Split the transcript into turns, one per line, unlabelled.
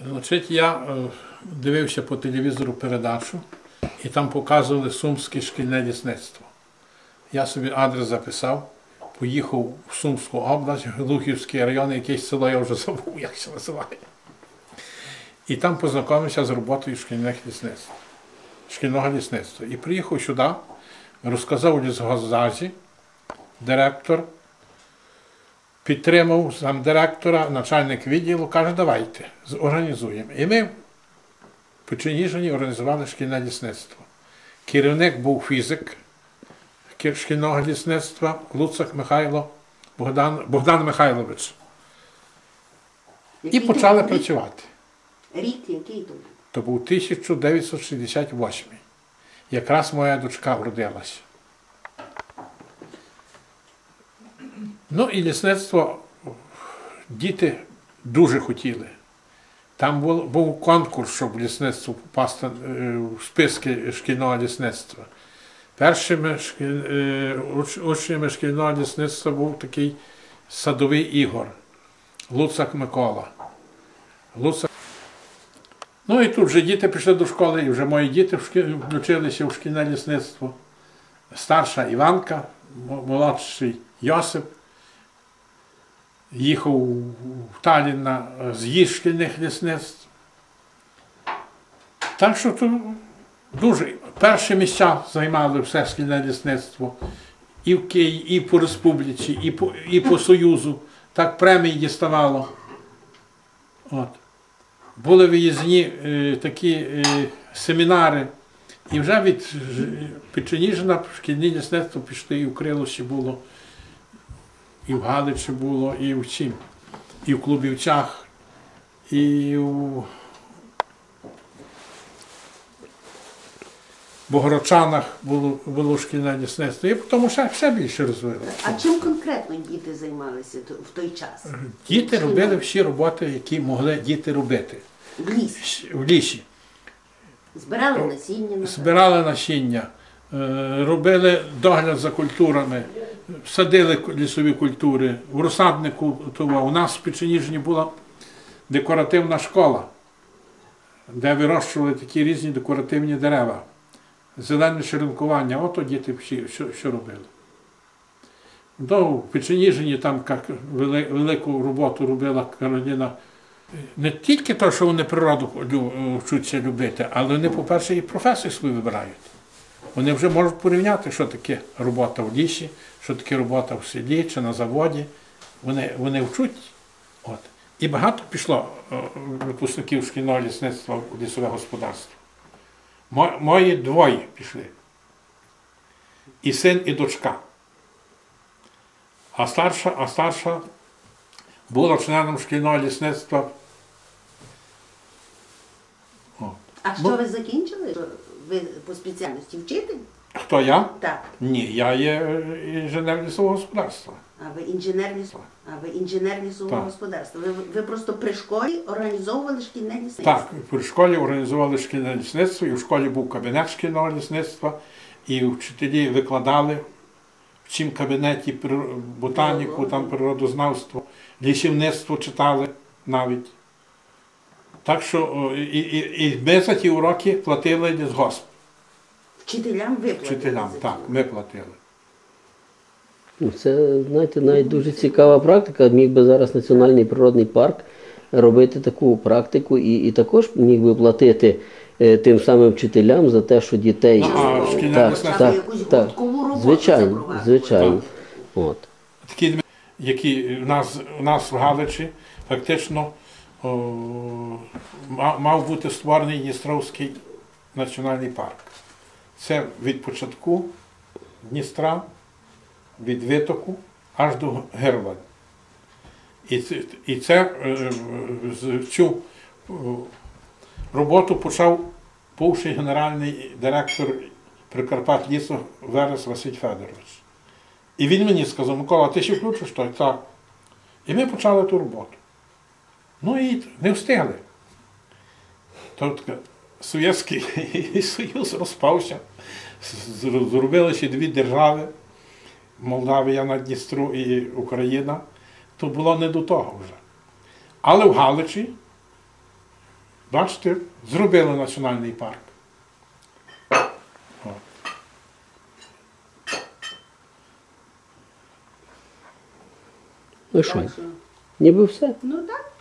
Значить, я е, дивився по телевізору передачу, і там показували Сумське шкільне лісництво. Я собі адрес записав, поїхав в Сумську область, Глухівський район, якесь село я вже забув, як це називає. І там познайомився з роботою шкільних лісництв, шкільного лісництва. І приїхав сюди, розказав лісгоздажі, директор, підтримав замдиректора, начальник відділу, каже, давайте, зорганізуємо. І ми в Печеніжині організували шкільне лісництво. Керівник був фізик шкільного лісництва Луцак Михайло Богдан, Богдан Михайлович. І почали працювати.
Рік який то був?
То був 1968. Якраз моя дочка вродилася. Ну і лісництво діти дуже хотіли. Там був, конкурс, щоб в лісництво попасти е, в списки шкільного лісництва. Першими е, уч- учнями шкільного лісництва був такий садовий Ігор, Луцак Микола. Луцак Ну і тут вже діти пішли до школи, і вже мої діти включилися в шкільне лісництво. Старша Іванка, молодший Йосип. Їхав в Талін на з'їзд шкільних лісництв. Так що тут дуже перші місця займали все шкільне лісництво. І в Києві, і по республіці, і по, і по Союзу. Так премії діставало. От були виїзні е, такі е, семінари, і вже від Печеніжина шкільне лісництво пішли, і в Крилощі було, і в Галичі було, і в чим, і в Клубівчах, і в Богородчанах було, було шкільне лісництво, і тому ще, ще більше розвилося.
А чим конкретно діти займалися в той час?
Діти робили всі роботи, які могли діти робити
В лісі.
в лісі.
Збирали насіння,
збирали насіння, е, робили догляд за культурами, садили лісові культури, в розсаднику. У нас в Печеніжні була декоративна школа, де вирощували такі різні декоративні дерева, зелене черенкування. Ото діти всі що, що робили. До в Печеніжині там як велику роботу робила Кароліна. Не тільки те, що вони природу лю- вчаться любити, але вони, по-перше, і професію свою вибирають. Вони вже можуть порівняти, що таке робота в лісі, що таке робота в селі чи на заводі. Вони, вони вчуть. От. І багато пішло е, випускників шкільного лісництва в лісове господарство. Мо- Мої двоє пішли. І син, і дочка. А старша, а старша була членом шкільного лісництва. О.
А що ви закінчили? Ви по спеціальності вчитель?
Хто я?
Так.
Ні, я є е, інженер лісового господарства.
А ви інженер лісу? А ви інженер лісового господарства. Ви, ви просто при школі організовували шкільне лісництво?
Так, при школі організували шкільне лісництво, і в школі був кабінет шкільного лісництва, і вчителі викладали в цім кабінеті ботаніку, там природознавство, лісівництво читали навіть. Так що і, і, і ми за ті уроки платили лісгосп.
Вчителям ви платили
Вчителям, так, ми платили.
Ну, Це, знаєте, навіть дуже цікава практика. Міг би зараз Національний природний парк робити таку практику і, і також міг би платити е, тим самим вчителям за те, що дітей.
Ну, а
так, так,
Якусь
так,
роботу
звичайно, звичайно. От.
такі, які у нас, у нас в Галичі фактично мав бути створений Дністровський національний парк. Це від початку Дністра, від витоку аж до Герла. І це, і це е, цю е, роботу почав бувший генеральний директор Прикарпат лісу Верес Василь Федорович. І він мені сказав, Микола, ти ще включиш той? Так. І ми почали ту роботу. Ну і не встигли. Тобто Совєтський Союз розпався, зробили ще дві держави, Молдавія на Дністру і Україна, то було не до того вже. Але в Галичі Бачите, зробили національний парк. О.
Ну
що,
ніби все.
Ну так.